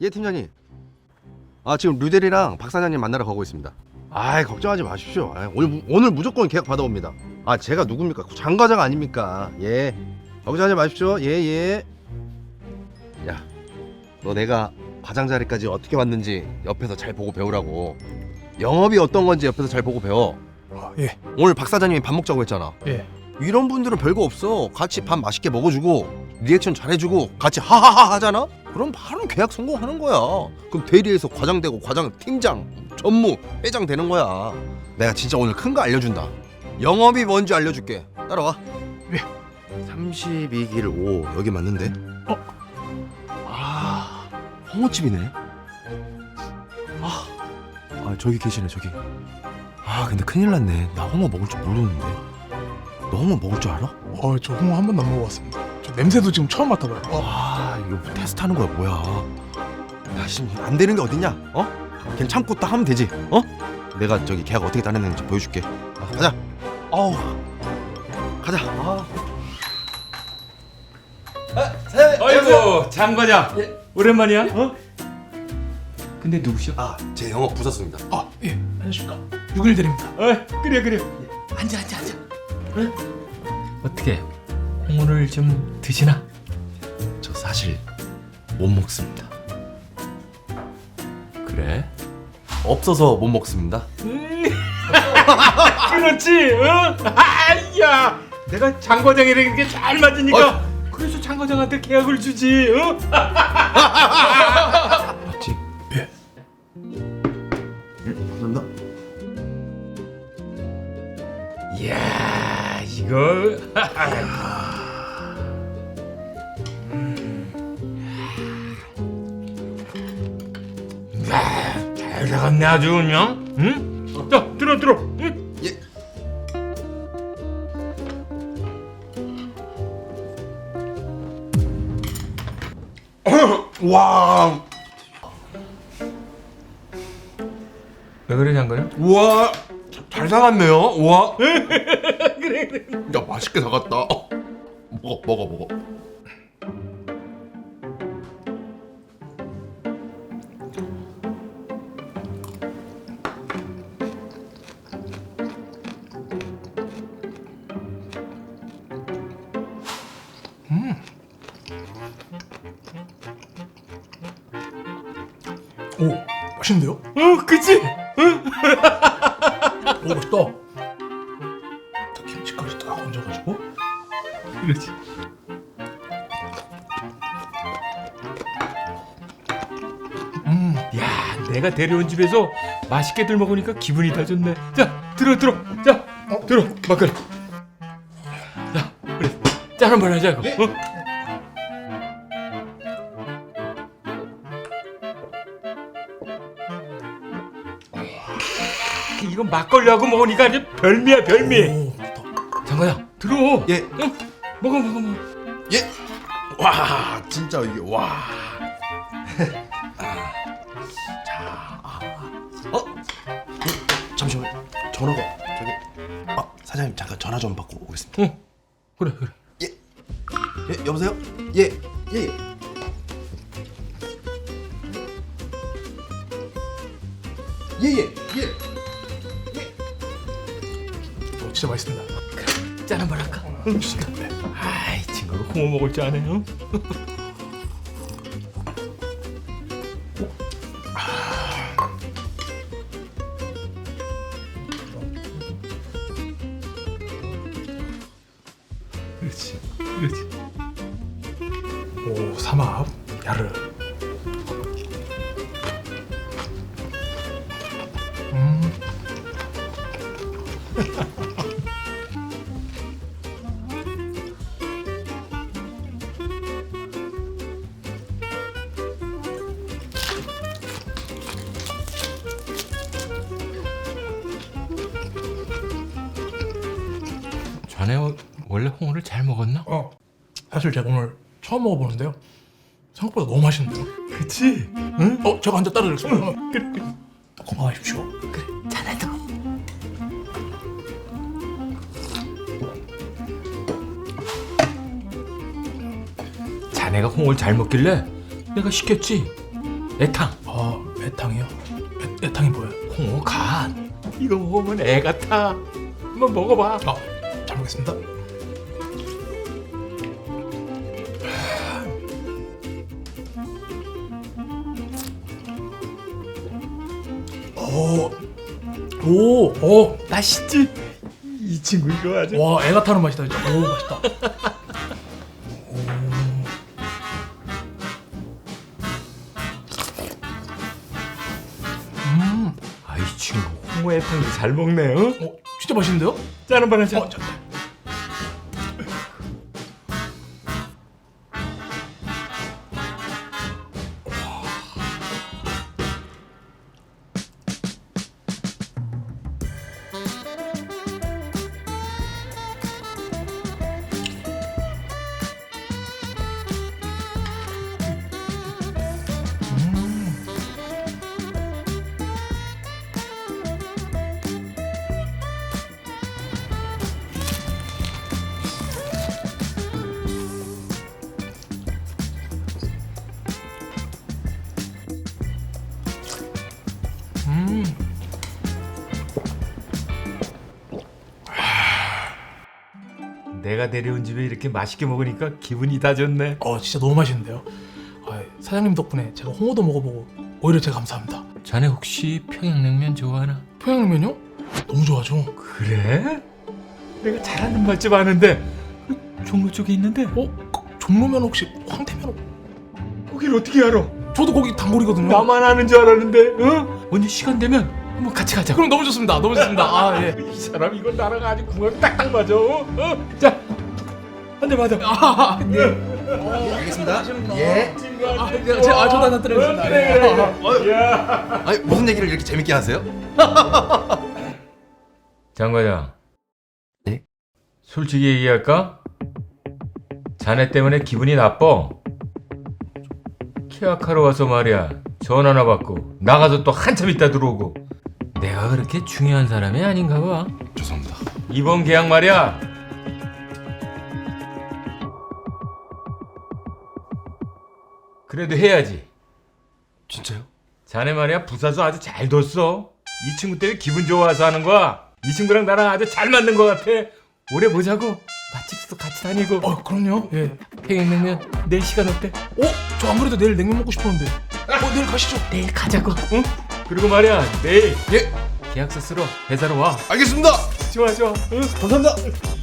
예 팀장님. 아 지금 류대리랑 박 사장님 만나러 가고 있습니다. 아 걱정하지 마십시오. 아이, 오늘 무- 오늘 무조건 계약 받아옵니다. 아 제가 누굽니까? 장 과장 아닙니까? 예. 걱정하지 마십시오. 예 예. 야, 너 내가 과장 자리까지 어떻게 왔는지 옆에서 잘 보고 배우라고. 영업이 어떤 건지 옆에서 잘 보고 배워. 아, 예, 오늘 박 사장님이 밥 먹자고 했잖아. 예. 이런 분들은 별거 없어. 같이 밥 맛있게 먹어주고 리액션 잘해주고 같이 하하하 하잖아. 그럼 바로 계약 성공하는 거야. 그럼 대리에서 과장 되고 과장 팀장, 전무, 회장 되는 거야. 내가 진짜 오늘 큰 거 알려준다. 영업이 뭔지 알려줄게. 따라와. 예. 32길 5 여기 맞는데? 어? 아 홍어집이네. 아, 아 저기 계시네 저기. 아 근데 큰일 났네. 나 홍어 먹을 줄 모르는데. 너 홍어 먹을 줄 알아? 어, 저 홍어 한 번도 안 먹어봤습니다. 저 냄새도 지금 처음 맡아봐요. 어, 아 이거 뭐 테스트하는 거야 뭐야 야 지금 안 되는 게 어딨냐 어? 그냥 참고 딱 하면 되지 어? 내가 저기 계약 어떻게 따냈는지 보여줄게 아, 가자 어우 가자 아. 아이고 장과장 오랜만이야 어? 근데 누구셔? 아 제 영업 부사수입니다 아, 예, 안녕하십니까. 6일 드립니다. 어, 그래 그래 앉아 앉아 앉아 어? 어떻게 홍어를 좀 드시나? 저 사실 못 먹습니다 그래? 없어서 못 먹습니다 그렇지 어? 아야 내가 장 과장이랑 이렇게 잘 맞으니까 그래서 장 과장한테 계약을 주지 어? 잘 나갔네 아주 그냥 응? 자 들어 들어 응? 예. 와, 왜 그래 장거려? 우와, 자- 잘 사갔네요. 우와. 그래, 그래. 야, 맛있게 사갔다. 어. 먹어, 먹어, 먹어. 오, 맛있는데요? 어 그치? 오, 맛있다. 또 김치까지 딱 얹어가지고. 그렇지 음, 야 내가 데려온 집에서 맛있게들 먹으니까 기분이 다 좋네 자 들어 들어 자 어? 들어 막걸리 자 우리 짠 한번 하자고 어? 이건 막걸리하고 먹으니까 아주 별미야 별미 오. 장관야 들어 예. 응? 먹어 먹어 먹어 예. 와, 진짜 이게 와. 아, 자, 아, 어? 음, 잠시만. 전화가 저기. 아, 사장님 잠깐 전화 좀 받고 오겠습니다. 응 그래 그래 예. 예, 여보세요? 예. 예. 예. 예, 예. 예. 어, 진짜 맛있습니다. 짠 한번 할까? 응, 진짜. 네. 아이 친구가 홍어 먹을 줄 아네 요 그렇지 그렇지 오, 삼합, 야르. 음, 자네 원래 홍어를 잘 먹었나? 어, 사실 제가 오늘 처음 먹어보는데요. 생각보다 너무 맛있는데요. 그치 응? 어, 제가 한잔 따라드리겠습니다. 어, 그래, 그래. 고마워하십시오. 그래 자네도 자네가 홍어를 잘 먹길래 내가 시켰지. 애탕. 아 애탕이요? 애, 애탕이 뭐예요? 홍어 간. 이거 먹으면 애 같아. 한번 먹어봐. 먹겠습니다. 오, 오, 오, 맛있지? 이 친구 이거 아주. 와, 애가 타는 맛이다 진짜. 오, 맛있다. 음, 아, 이 친구 홍어 애탕도 잘 먹네. 어? 어, 진짜 맛있는데요? 짠 한번 하자. 어, 자, 음, 내가 데려온 집에 이렇게 맛있게 먹으니까 기분이 다 좋네. 어, 진짜 너무 맛있는데요. 아, 사장님 덕분에 제가 홍어도 먹어보고 오히려 제가 감사합니다. 자네 혹시 평양냉면 좋아하나? 평양냉면요? 너무 좋아하죠. 그래? 내가 잘하는 맛집 아는데 그 종로 쪽에 있는데 어, 그 종로면 혹시 황태면? 거길 어떻게 알아? 저도 거기 단골이거든요. 나만 아는 줄 알았는데 어? 언제 시간 되면 한번 같이 가자 그럼 너무 좋습니다. 너무 좋습니다. 아 예. 이 사람 이거 나랑 아주 궁합이 딱딱 맞아 어? 어? 자, 한대 받아 아, 네. 알겠습니다. 예. 아, 네, 제가 아, 저도 하나 드리겠습니다. 그래. 야. 아니 무슨 얘기를 이렇게 재밌게 하세요? 장 과장. 네? 솔직히 얘기할까? 자네 때문에 기분이 나빠. 계약하러 와서 말이야. 전화나 받고 나가서 또 한참 있다 들어오고. 내가 그렇게 중요한 사람이 아닌가 봐. 죄송합니다. 이번 계약 말이야. 그래도 해야지. 진짜요? 자네 말이야 부사수 아주 잘 뒀어. 이 친구 때문에 기분 좋아서 하는 거야. 이 친구랑 나랑 아주 잘 맞는 것 같아. 오래 보자고. 맛집도 같이 다니고. 어, 그럼요. 예. 평양냉면 내일 시간 어때? 어, 저 안 그래도 내일 냉면 먹고 싶었는데. 어, 내일 가시죠. 내일 가자고. 응? 그리고 말이야 내일 예. 계약서 쓰러 회사로 와. 알겠습니다. 좋아 좋아. 응? 감사합니다.